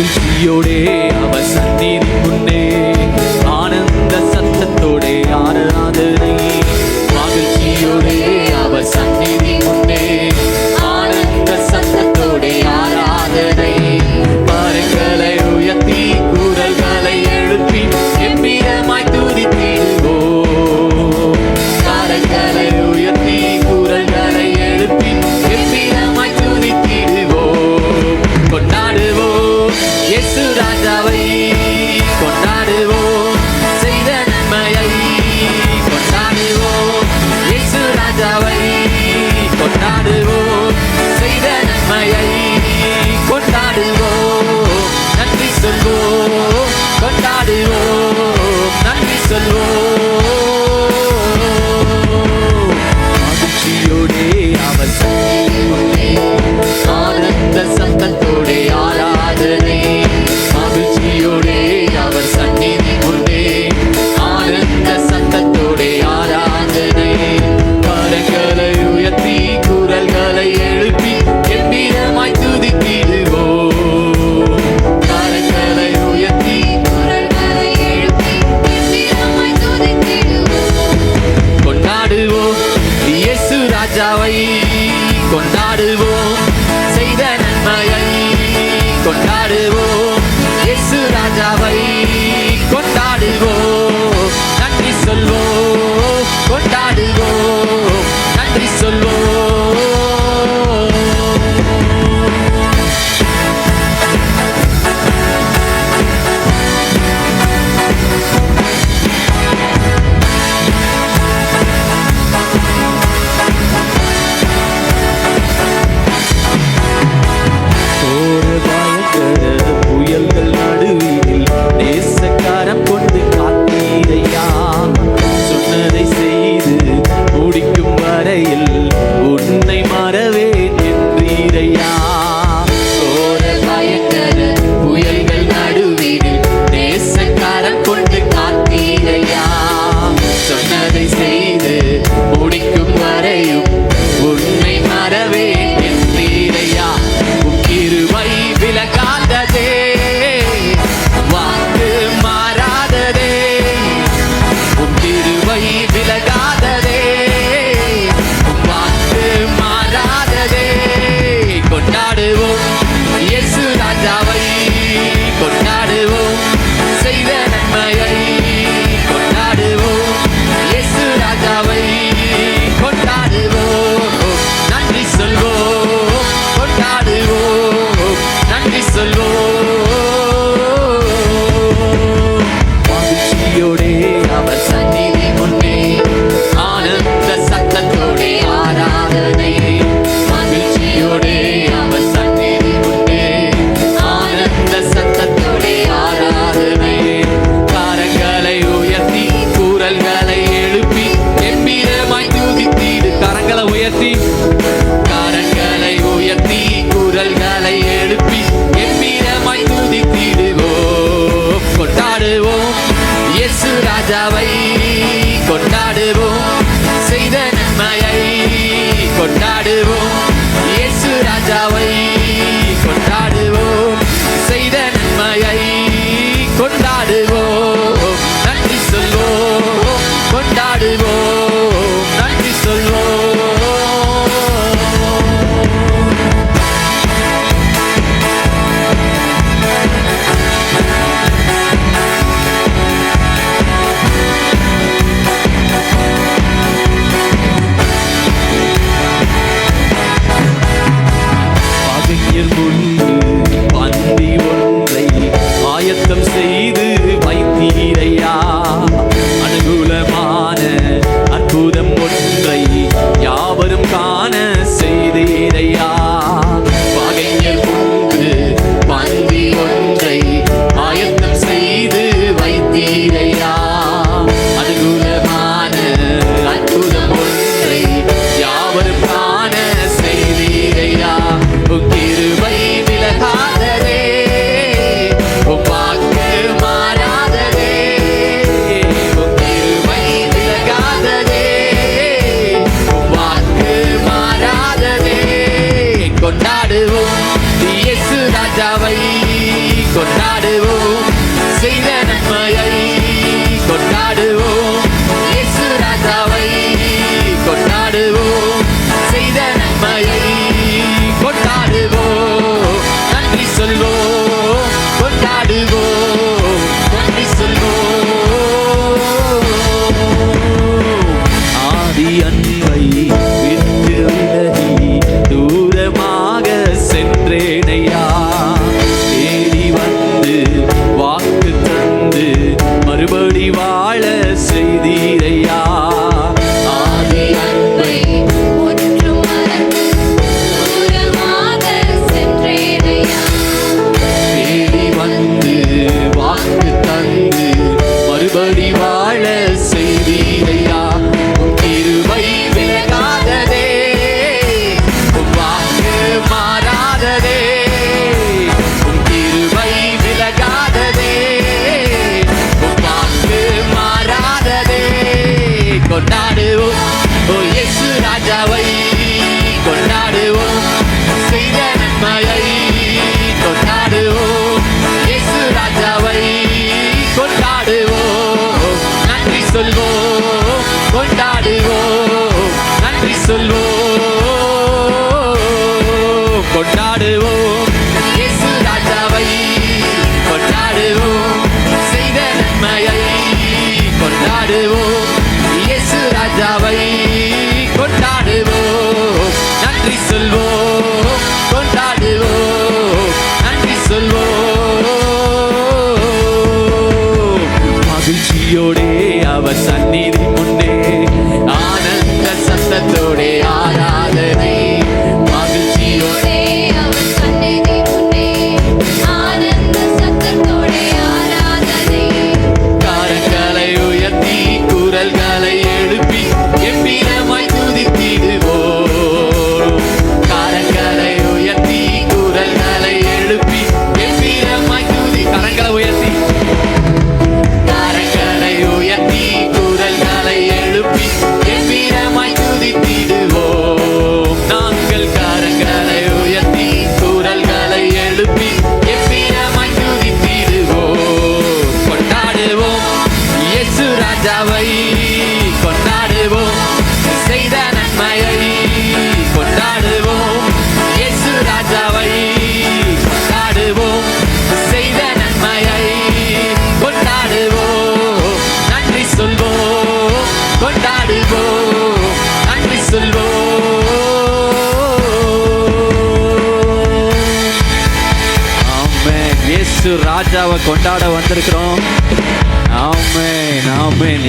യോടെ അവ സന്നിധി മുന്നേ No. をイエスラダバイ ay, ay. கொண்டாடுவோம். இயேசு ராஜாவை கொண்டாடுவோம். செய்த நன்மையை கொண்டாடுவோம். இயேசு ராஜாவை கொண்டாடுவோம். நன்றி சொல்வோம். கொண்டாடுவோம். நன்றி சொல்வோம். மகிழ்ச்சியோடே அவர் சந்நிதி முன்னே. ஆனந்த சத்தத்தோடே ஆ ராஜாவை கொண்டாடுவோம். செய்த நன்மையை கொண்டாடுவோம். இயேசு ராஜாவை கொண்டாடுவோம். செய்த கொண்டாடுவோம். நன்றி சொல்வோம். கொண்டாடுவோம். நன்றி சொல்வோம். இயேசு ராஜாவை கொண்டாட வந்திருக்கிறோம். Now, man, yeah.